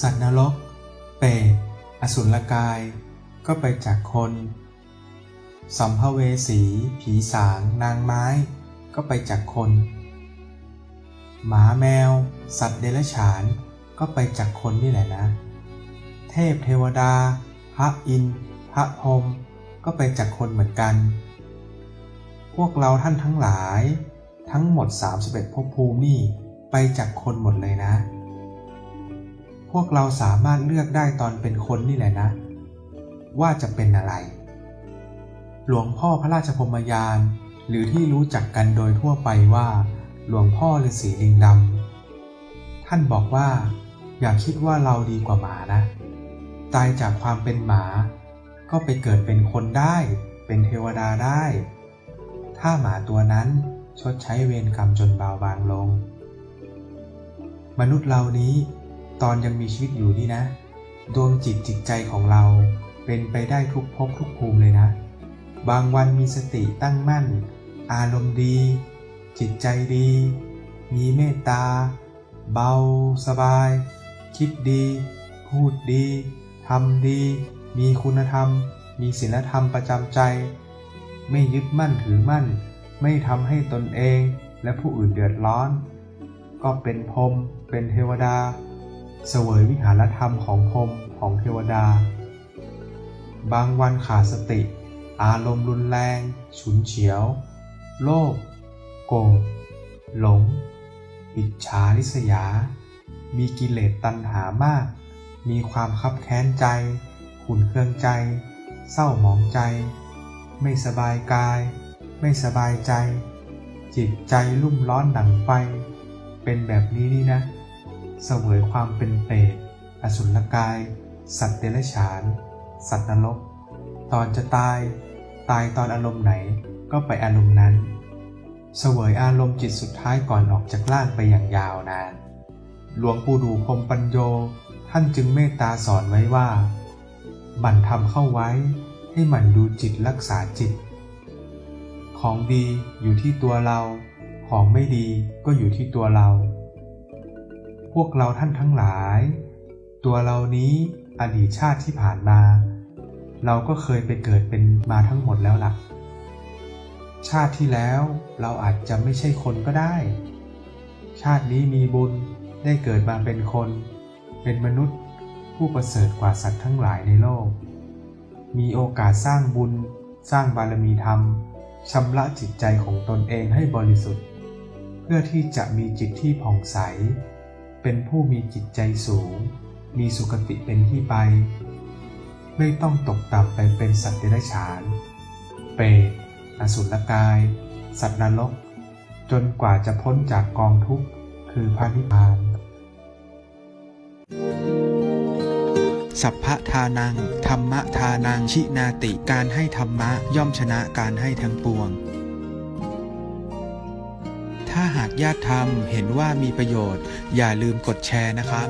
สัตว์นรก เปรตอสุรกาย ก็ไปจากคน สัมภเวสี ผีสาง นางไม้ ก็ไปจากคน หมาแมว สัตว์เดรัจฉาน ก็ไปจากคนนี่แหละนะ เทพเทวดา พระอินทร์พระพรหมก็ไปจากคนเหมือนกัน พวกเราท่านทั้งหลาย ทั้งหมด 31ภพภูมินี่ ไปจากคนหมดเลยนะ พวกเราสามารถเลือกได้ตอนเป็นคนนี่แหละนะ ว่าจะเป็นอะไร หลวงพ่อพระราชพรมยาน หรือที่รู้จักกันโดยทั่วไปว่า หลวงพ่อฤาษีลิงดำท่านบอกว่า อย่าคิดว่าเราดีกว่าหมานะ ตายจากความเป็นหมา ก็ไปเกิดเป็นคนได้ เป็นเทวดาได้ ถ้าหมาตัวนั้นชดใช้เวรกรรมจนเบาบางลง มนุษย์เรานี้ ตอนยังมีชีวิตอยู่นี่นะ ดวงจิตจิตใจของเราเป็นไปได้ทุกภพทุกภูมิเลยนะ บางวันมีสติตั้งมั่น อารมณ์ดี จิตใจดี มีเมตตา เบา สบาย คิดดี พูดดีทำดี มีคุณธรรม มีศีลธรรมประจำใจ ไม่ยึดมั่นถือมั่น ไม่ทำให้ตนเองและผู้อื่นเดือดร้อน ก็เป็นพรมเป็นเทวดา เสวยวิหารธรรมของพรมของเทวดา บางวันขาดสติ อารมณ์รุนแรง ฉุนเฉียว โลภ โกรธ หลง อิจฉาริษยา มีกิเลสตัณหามาก มีความคับแค้นใจ ขุ่นเคืองใจ เศร้าหมองใจ ไม่สบายกาย ไม่สบายใจ จิตใจรุ่มร้อนหนังไฟ เป็นแบบนี้นี่นะ เสวยความเป็นเปรตอสุรกาย สัตว์เดรัจฉาน สัตว์นรก ตอนจะตาย ตายตอนอารมณ์ไหนก็ไปอารมณ์นั้น เสวยอารมณ์จิตสุดท้ายก่อนออกจากร่างไปอย่างยาวนาน หลวงปู่ดูพรมปัญโย ท่านจึงเมตตาสอนไว้ว่าหมั่นทำเข้าไว้ ให้หมั่นดูจิตรักษาจิต ของดีอยู่ที่ตัวเรา ของไม่ดีก็อยู่ที่ตัวเรา พวกเราท่านทั้งหลาย ตัวเรานี้อดีตชาติที่ผ่านมา เราก็เคยไปเกิดเป็นมาทั้งหมดแล้วล่ะ ชาติที่แล้วเราอาจจะไม่ใช่คนก็ได้ ชาตินี้มีบุญได้เกิดมาเป็นคน เป็นมนุษย์ผู้ประเสริฐกว่าสัตว์ทั้งหลายในโลก มีโอกาสสร้างบุญ สร้างบารมีธรรมชำระจิตใจของตนเองให้บริสุทธิ์ เพื่อที่จะมีจิตที่ผ่องใส เป็นผู้มีจิตใจสูง มีสุคติเป็นที่ไป ไม่ต้องตกต่ำไปเป็นสัตว์เดรัจฉาน เปรตอสุรกาย สัตว์นรก จนกว่าจะพ้นจากกองทุกข์คือพระนิพพาน สัพพะทานัง ธรรมะทานัง ชินาติ การให้ธรรมะย่อมชนะการให้ทั้งปวง ถ้าหากญาติธรรมเห็นว่ามีประโยชน์ อย่าลืมกดแชร์นะครับ